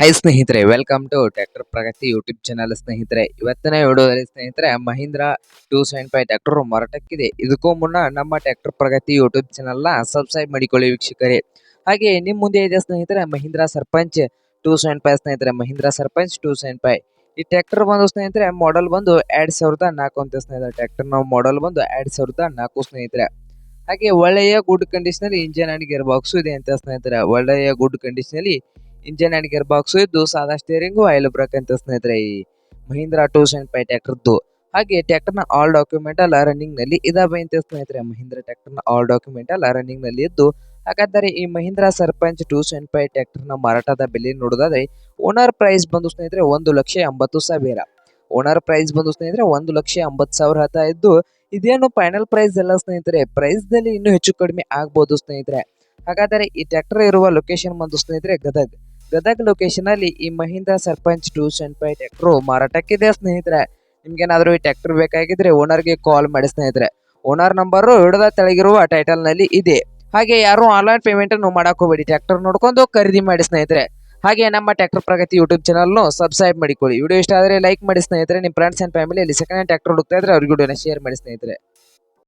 High ಸ್ನೇಹಿತರೆ welcome to tractor Pragati YouTube channel ಸ್ನೇಹಿತರೆ. ಇವತ್ತಿನ ವಿಡಿಯೋದಲ್ಲಿ, ಸ್ನೇಹಿತರೆ, Mahindra two seven five tractor ಮಾರಾಟಕ್ಕಿದೆ. ಇದಕ್ಕೂ ಮುನ್ನ ನಮ್ಮ ಟ್ರ್ಯಾಕ್ಟರ್ ಪ್ರಗತಿ ಯೂಟ್ಯೂಬ್ ಚಾನಲ್ನ ಸಬ್ಸ್ಕ್ರೈಬ್ ಮಾಡಿಕೊಳ್ಳಿ ವೀಕ್ಷಕರೇ. ಹಾಗೆ ನಿಮ್ಮ ಮುಂದೆ ಇದೆ, ಸ್ನೇಹಿತರೆ, Mahindra Sarpanch two seven five ಸ್ನೇಹಿತರೆ. Mahindra Sarpanch two seven five ಈ ಟ್ರ್ಯಾಕ್ಟರ್ ಬಂದು, ಸ್ನೇಹಿತರೆ ಮಾಡೆಲ್ ಬಂದು ಎರಡು ಸಾವಿರದ ನಾಲ್ಕು ಅಂತ, ಸ್ನೇಹಿತರೆ. ಟ್ರ್ಯಾಕ್ಟರ್ ನಾವು ಮಾಡೆಲ್ ಬಂದು ಎರಡು ಸಾವಿರದ ನಾಲ್ಕು, ಸ್ನೇಹಿತರೆ. ಹಾಗೆ ಒಳ್ಳೆಯ ಗುಡ್ ಕಂಡೀಷನಲ್ಲಿ ಇಂಜಿನ್ ಅಂಡ್ ಗೇರ್ ಬಾಕ್ಸ್ ಇದೆ ಅಂತ, ಸ್ನೇಹಿತರೆ. ಒಳ್ಳೆಯ ಗುಡ್ ಕಂಡೀಷನ್ ಅಲ್ಲಿ ಇಂಜಿನ್ ಅಂಡ್ ಗೇರ್ ಬಾಕ್ಸ್ ಇದ್ದು ಸಾದಾ ಸ್ಟೇರಿಂಗು ಆಯಿಲ್ ಬ್ರೇಕ್ ಅಂತ ಸ್ನೇಹಿತರೆ, ಈ ಮಹೀಂದ್ರ ಟೂ ಸೆಂಟ್ ಫೈವ್ ಟ್ರ್ಯಾಕ್ಟರ್ದು ಹಾಗೆ ಟ್ಯಾಕ್ಟರ್ನ ಆಲ್ ಡಾಕ್ಯುಮೆಂಟ್ ಎಲ್ಲ ರನ್ನಿಂಗ್ನಲ್ಲಿ ಇದಾವೆ ಅಂತ ಸ್ನೇಹಿತರೆ ಮಹೀಂದ್ರ ಟ್ಯಾಕ್ಟರ್ನ ಆಲ್ ಡಾಕ್ಯುಮೆಂಟ್ ಎಲ್ಲ ರನ್ನಿಂಗ್ನಲ್ಲಿ ಇದ್ದು, ಹಾಗಾದರೆ ಈ Mahindra Sarpanch two seven five ಟ್ಯಾಕ್ಟರ್ನ ಮಾರಾಟದ ಬೆಲೆ ನೋಡೋದಾದ್ರೆ ಓನರ್ ಪ್ರೈಸ್ ಬಂದು ಸ್ನೇಹಿತರೆ, ಒಂದು ಲಕ್ಷ ಎಂಬತ್ತು ಸಾವಿರ. ಓನರ್ ಪ್ರೈಸ್ ಬಂದು ಸ್ನೇಹಿತರೆ, ಒಂದು ಲಕ್ಷ ಎಂಬತ್ತು ಸಾವಿರ ಹತ್ತ ಇದ್ದು, ಇದೇನು ಫೈನಲ್ ಪ್ರೈಸ್ ಎಲ್ಲ ಸ್ನೇಹಿತರೆ ಪ್ರೈಸ್ ದಲ್ಲಿ ಇನ್ನೂ ಹೆಚ್ಚು ಕಡಿಮೆ ಆಗ್ಬೋದು ಸ್ನೇಹಿತರೆ. ಹಾಗಾದರೆ ಈ ಟ್ಯಾಕ್ಟರ್ ಇರುವ ಲೊಕೇಶನ್ ಬಂದು ಸ್ನೇಹಿತರೆ, ಗದಗ್. ಗದಗ್ ಲೊಕೇಶನ್ ಅಲ್ಲಿ ಈ Mahindra Sarpanch two seven five tractor ಮಾರಾಟಕ್ಕಿದೆ ಸ್ನೇಹಿತರೆ. ನಿಮ್ಗೇನಾದ್ರೂ ಈ ಟ್ರ್ಯಾಕ್ಟರ್ ಬೇಕಾಗಿದ್ರೆ ಓನರ್ಗೆ ಕಾಲ್ ಮಾಡಿ ಸ್ನೇಹಿತರೆ. ಓನರ್ ನಂಬರ್ ಹಿಡಿದ ತೆಳಗಿರುವ ಟೈಟಲ್ನಲ್ಲಿ ಇದೆ. ಹಾಗೆ ಯಾರು ಆನ್ಲೈನ್ ಪೇಮೆಂಟ್ ಅನ್ನು ಮಾಡಕ್ ಹೋಗಬೇಡಿ. ಟ್ರ್ಯಾಕ್ಟರ್ ನೋಡ್ಕೊಂಡು ಖರೀದಿ ಮಾಡಿ ಸ್ನೇಹಿತರೆ. ಹಾಗೆ ನಮ್ಮ tractor Pragati YouTube channel subscribe ಮಾಡಿಕೊಳ್ಳಿ. ವಿಡಿಯೋ ಇಷ್ಟ ಆದರೆ ಲೈಕ್ ಮಾಡಿ ಸ್ನೇಹಿತರೆ. ನಿಮ್ಮ ಫ್ರೆಂಡ್ಸ್ ಅಂಡ್ ಫ್ಯಾಮಿಲಿಯಲ್ಲಿ ಸೆಕೆಂಡ್ ಹ್ಯಾಂಡ್ ಟ್ರ್ಯಾಕ್ಟರ್ ಹುಡುಕ್ತಾ ಇದ್ರೆ ಅವ್ರಿಗೆ ವಿಡಿಯೋನ ಶೇರ್ ಮಾಡಿ ಸ್ನೇಹಿತರೆ.